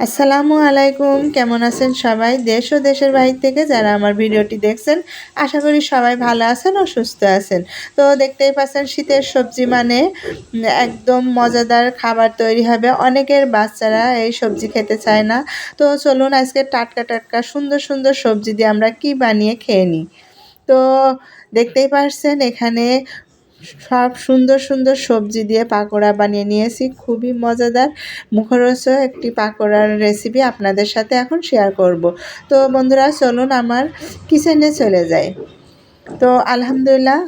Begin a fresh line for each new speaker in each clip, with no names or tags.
আসসালামু আলাইকুম, কেমন আছেন সবাই? দেশ ও দেশের বাইরে থেকে যারা আমার ভিডিওটি দেখছেন, আশা করি সবাই ভালো আছেন ও সুস্থ আছেন। তো দেখতেই পাচ্ছেন, শীতের সবজি মানে একদম মজাদার খাবার তৈরি হবে। অনেকের বাচ্চারা এই সবজি খেতে চায় না। তো চলুন আজকে টাটকা টাটকা সুন্দর সুন্দর সবজি দিয়ে আমরা কি বানিয়ে খেয়ে নিই। তো দেখতেই পারছেন এখানে সব সুন্দর সুন্দর সবজি দিয়ে পাকোড়া বানিয়ে নিয়েছি। খুবই মজাদার, মুখরোচক একটি পাকোড়ার রেসিপি আপনাদের সাথে এখন শেয়ার করব। তো বন্ধুরা, চলুন আমার কিচেনে চলে যাই। তো আলহামদুলিল্লাহ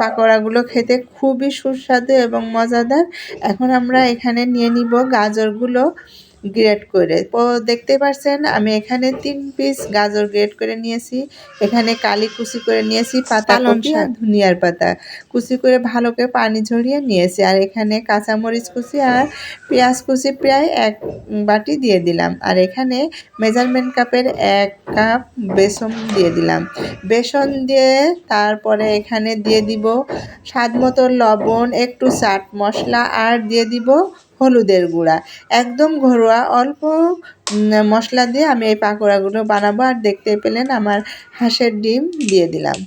পাকোড়াগুলো খেতে খুবই সুস্বাদু এবং মজাদার। এখন আমরা এখানে নিয়ে নিব গাজরগুলো। গ্রেট করে। তো দেখতে পাচ্ছেন আমি এখানে তিন পিস গাজর গ্রেড করে নিয়েছি। এখানে কালি কুচি করে নিয়েছি পাতা আর ধনিয়ার পাতা। কুচি করে ভালো করে পানি ঝরিয়ে নিয়েছি। আর এখানে কাঁচামরিচ কুচি আর পেঁয়াজ কুচি প্রায় এক বাটি দিয়ে দিলাম। আর এখানে মেজারমেন্ট কাপের এক কাপ বেসন দিয়ে দিলাম। বেসন দিয়ে তারপরে এখানে দিয়ে দিব স্বাদ মতো লবণ একটু চাট মশলা আর দিয়ে দিব হলুদের গুঁড়া। একদম ঘরোয়া অল্প মশলা দিয়ে আমি এই পাকোড়াগুলো বানাবো আর দেখতে পেলেন আমার হাঁসের ডিম দিয়ে দিলাম।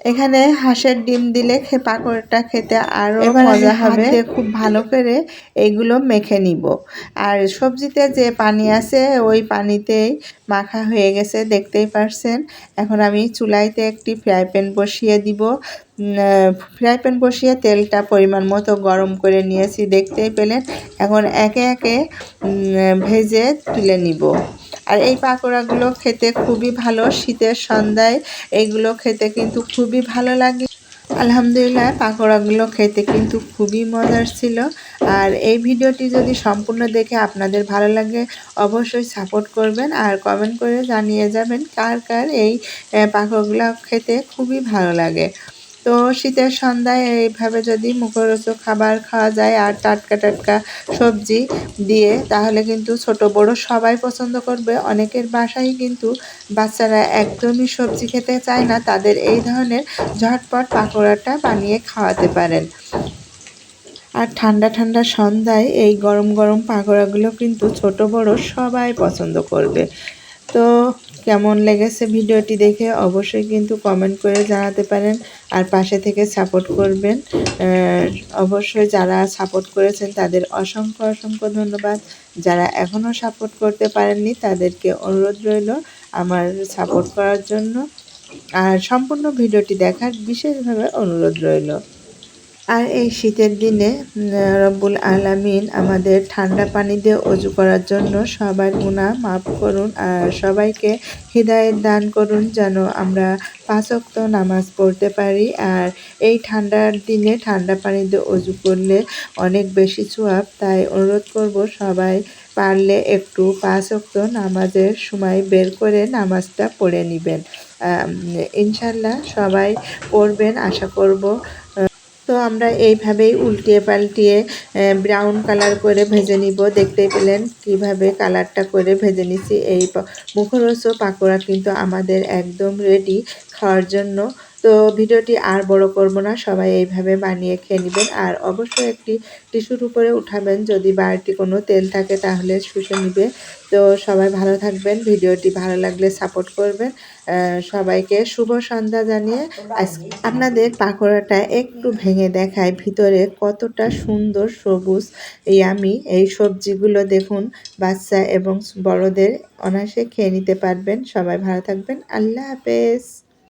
এখানে হাঁসের ডিম দিলে খে পাকোড়াটা খেতে আরও মজা হবে। খুব ভালো করে এইগুলো মেখে নিব। আর সবজিতে যে পানি আছে ওই পানিতেই মাখা হয়ে গেছে দেখতেই পারছেন। এখন আমি চুলাইতে একটি ফ্রাই প্যান বসিয়ে দিব। ফ্রাই প্যান বসিয়ে তেলটা পরিমাণ মতো গরম করে নিয়েছি, দেখতেই পেলেন। এখন একে একে ভেজে তুলে নিব। আর এই পাকোড়াগুলো খেতে খুবই ভালো, শীতের সন্ধ্যায় এইগুলো খেতে কিন্তু খুবই ভালো লাগে। আলহামদুলিল্লাহ, পাকোড়াগুলো খেতে কিন্তু খুবই মজার ছিল। আর এই ভিডিওটি যদি সম্পূর্ণ দেখে আপনাদের ভালো লাগে, অবশ্যই সাপোর্ট করবেন আর কমেন্ট করে জানিয়ে যাবেন কার কার এই পাকোড়াগুলো খেতে খুবই ভালো লাগে। তো শীতের সন্ধ্যায় এইভাবে যদি মুখরোচক খাবার খাওয়া যায় আর টাটকা টাটকা সবজি দিয়ে, তাহলে কিন্তু ছোট বড় সবাই পছন্দ করবে। অনেকের বাসায় কিন্তু বাচ্চারা একদমই সবজি খেতে চায় না, তাদের এই ধরনের ঝটপট পাকোড়াটা বানিয়ে খাওয়াতে পারেন। আর ঠান্ডা ঠান্ডা সন্ধ্যায় এই গরম গরম পাকোড়াগুলো কিন্তু ছোট বড় সবাই পছন্দ করবে। তো কেমন লেগেছে ভিডিওটি দেখে অবশ্যই কিন্তু কমেন্ট করে জানাতে পারেন আর পাশে থেকে সাপোর্ট করবেন। অবশ্যই যারা সাপোর্ট করেছেন তাদের অসংখ্য অসংখ্য ধন্যবাদ। যারা এখনও সাপোর্ট করতে পারেননি তাদেরকে অনুরোধ রইল আমার সাপোর্ট করার জন্য। আর সম্পূর্ণ ভিডিওটি দেখার বিশেষভাবে অনুরোধ রইল। আর এই শীতের দিনে রব্বুল আলামিন আমাদের ঠান্ডা পানি দিয়ে অজু করার জন্য সবার গুণা মাফ করুন আর সবাইকে হৃদায়ত দান করুন যেন আমরা পাঁচক্ত নামাজ পড়তে পারি। আর এই ঠান্ডার দিনে ঠান্ডা পানি দিয়ে অজু করলে অনেক বেশি সোয়াব, তাই অনুরোধ করব সবাই পারলে একটু পাঁচক্ত নামাজের সময় বের করে নামাজটা পড়ে নেবেন। ইনশাল্লাহ সবাই পড়বেন, আশা করব তো আমরা এইভাবেই উল্টিয়ে পাল্টিয়ে ব্রাউন কালার করে ভেজে নিব। দেখতে পেলেন কীভাবে কালারটা করে ভেজে নিছি। এই মুখরোচক পাকোড়া কিন্তু আমাদের একদম রেডি খাওয়ার জন্য। তো ভিডিওটি আর বড় করব না, সবাই এইভাবে বানিয়ে খেয়ে নেবেন। আর অবশ্যই একটি টিস্যুর উপরে উঠাবেন, যদি বাড়তি কোনো তেল থাকে তাহলে শুষে নিবে। তো সবাই ভালো থাকবেন, ভিডিওটি ভালো লাগলে সাপোর্ট করবেন। সবাইকে শুভ সন্ধ্যা জানিয়ে আপনাদের পাকোড়াটা একটু ভেঙে দেখায় ভিতরে কতটা সুন্দর সবুজ, এই আমি এই সবজিগুলো দেখুন, বাচ্চা এবং বড়দের অনায়াসে খেয়ে নিতে পারবেন। সবাই ভালো থাকবেন, আল্লাহ হাফেজ।